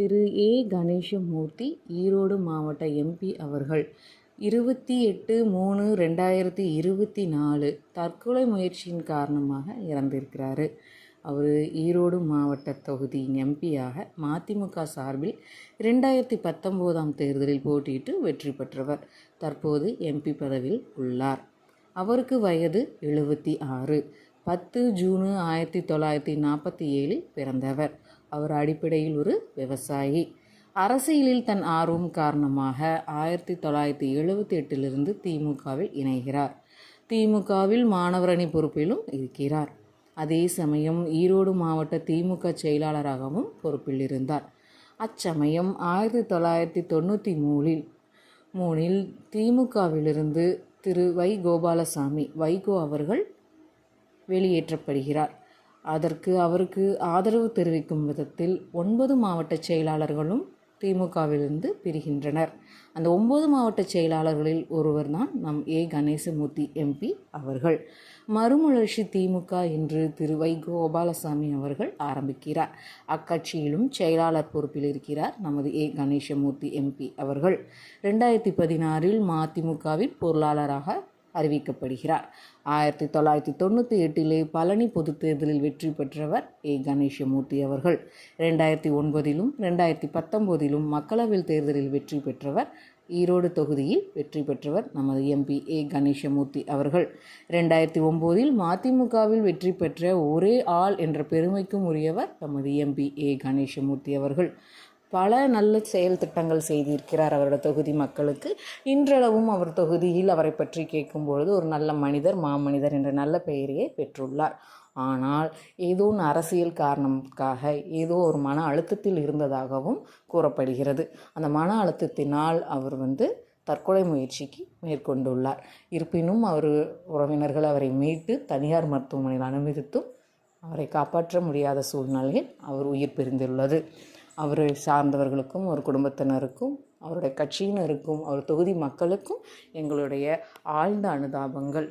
திரு ஏ. கணேசமூர்த்தி ஈரோடு மாவட்ட எம்பி அவர்கள். இருபத்தி எட்டு மூணு ரெண்டாயிரத்தி இருபத்தி நாலு தற்கொலை முயற்சியின் காரணமாக இறந்திருக்கிறாரு. அவர் ஈரோடு மாவட்ட தொகுதி எம்பியாக மதிமுக சார்பில் ரெண்டாயிரத்தி பத்தொம்போதாம் தேர்தலில் போட்டியிட்டு வெற்றி பெற்றவர். தற்போது எம்பி பதவியில் உள்ளார். அவருக்கு வயது எழுபத்தி ஆறு. பத்து ஜூனு ஆயிரத்தி தொள்ளாயிரத்தி நாற்பத்தி ஏழில் பிறந்தவர். அவர் அடிப்படையில் ஒரு விவசாயி. அரசியலில் தன் ஆர்வம் காரணமாக ஆயிரத்தி தொள்ளாயிரத்தி எழுபத்தி எட்டிலிருந்து திமுகவில் இணைகிறார். திமுகவில் மாணவரணி பொறுப்பிலும் இருக்கிறார். அதே சமயம் ஈரோடு மாவட்ட திமுக செயலாளராகவும் பொறுப்பில் இருந்தார் அச்சமயம் ஆயிரத்தி தொள்ளாயிரத்தி தொண்ணூற்றி மூணில் மூணில் திமுகவிலிருந்து திரு வை கோபாலசாமி வைகோ அவர்கள் வெளியேற்றப்படுகிறார். அதற்கு அவருக்கு ஆதரவு தெரிவிக்கும் விதத்தில் ஒன்பது மாவட்ட செயலாளர்களும் திமுகவிலிருந்து பிரிகின்றனர். அந்த ஒன்பது மாவட்ட செயலாளர்களில் ஒருவர் தான் நம் ஏ. கணேசமூர்த்தி எம்பி அவர்கள். மறுமலர்ச்சி திமுக என்று திரு. வை. கோபாலசாமி அவர்கள் ஆரம்பிக்கிறார். அக்கட்சியிலும் செயலாளர் பொறுப்பில் இருக்கிறார் நமது ஏ. கணேசமூர்த்தி எம்பி அவர்கள். ரெண்டாயிரத்தி பதினாறில் மதிமுகவின் பொருளாளராக அறிவிக்கப்படுகிறார். ஆயிரத்தி தொள்ளாயிரத்தி தொண்ணூற்றி எட்டிலே பழனி பொதுத் தேர்தலில் வெற்றி பெற்றவர் ஏ. கணேசமூர்த்தி அவர்கள். ரெண்டாயிரத்தி ஒன்பதிலும் ரெண்டாயிரத்தி பத்தொம்போதிலும் மக்களவைத் தேர்தலில் வெற்றி பெற்றவர் ஈரோடு தொகுதியில் வெற்றி பெற்றவர் நமது எம்பி ஏ. கணேசமூர்த்தி அவர்கள். ரெண்டாயிரத்தி ஒம்போதில் மதிமுகவில் வெற்றி பெற்ற ஒரே ஆள் என்ற பெருமைக்கும் உரியவர் நமது எம்பி ஏ. கணேசமூர்த்தி அவர்கள். பல நல்ல செயல் திட்டங்கள் செய்திருக்கிறார் அவரோட தொகுதி மக்களுக்கு. இன்றளவும் அவர் தொகுதியில் அவரை பற்றி கேட்கும்பொழுது ஒரு நல்ல மனிதர் மாமனிதர் என்ற நல்ல பெயரையே பெற்றுள்ளார். ஆனால் ஏதோ ஒன்று அரசியல் காரணத்துக்காக ஏதோ ஒரு மன அழுத்தத்தில் இருந்ததாகவும் கூறப்படுகிறது. அந்த மன அழுத்தத்தினால் அவர் வந்து தற்கொலை முயற்சிக்கு மேற்கொண்டுள்ளார். இருப்பினும் அவர் உறவினர்கள் அவரை மீட்டு தனியார் மருத்துவமனையில் அனுமதித்தும் அவரை காப்பாற்ற முடியாத சூழ்நிலையில் அவர் உயிர் பிரிந்துள்ளது. அவரை சார்ந்தவர்களுக்கும் ஒரு குடும்பத்தினருக்கும் அவருடைய கட்சியினருக்கும் அவர் தொகுதி மக்களுக்கும் எங்களுடைய ஆழ்ந்த அனுதாபங்கள்.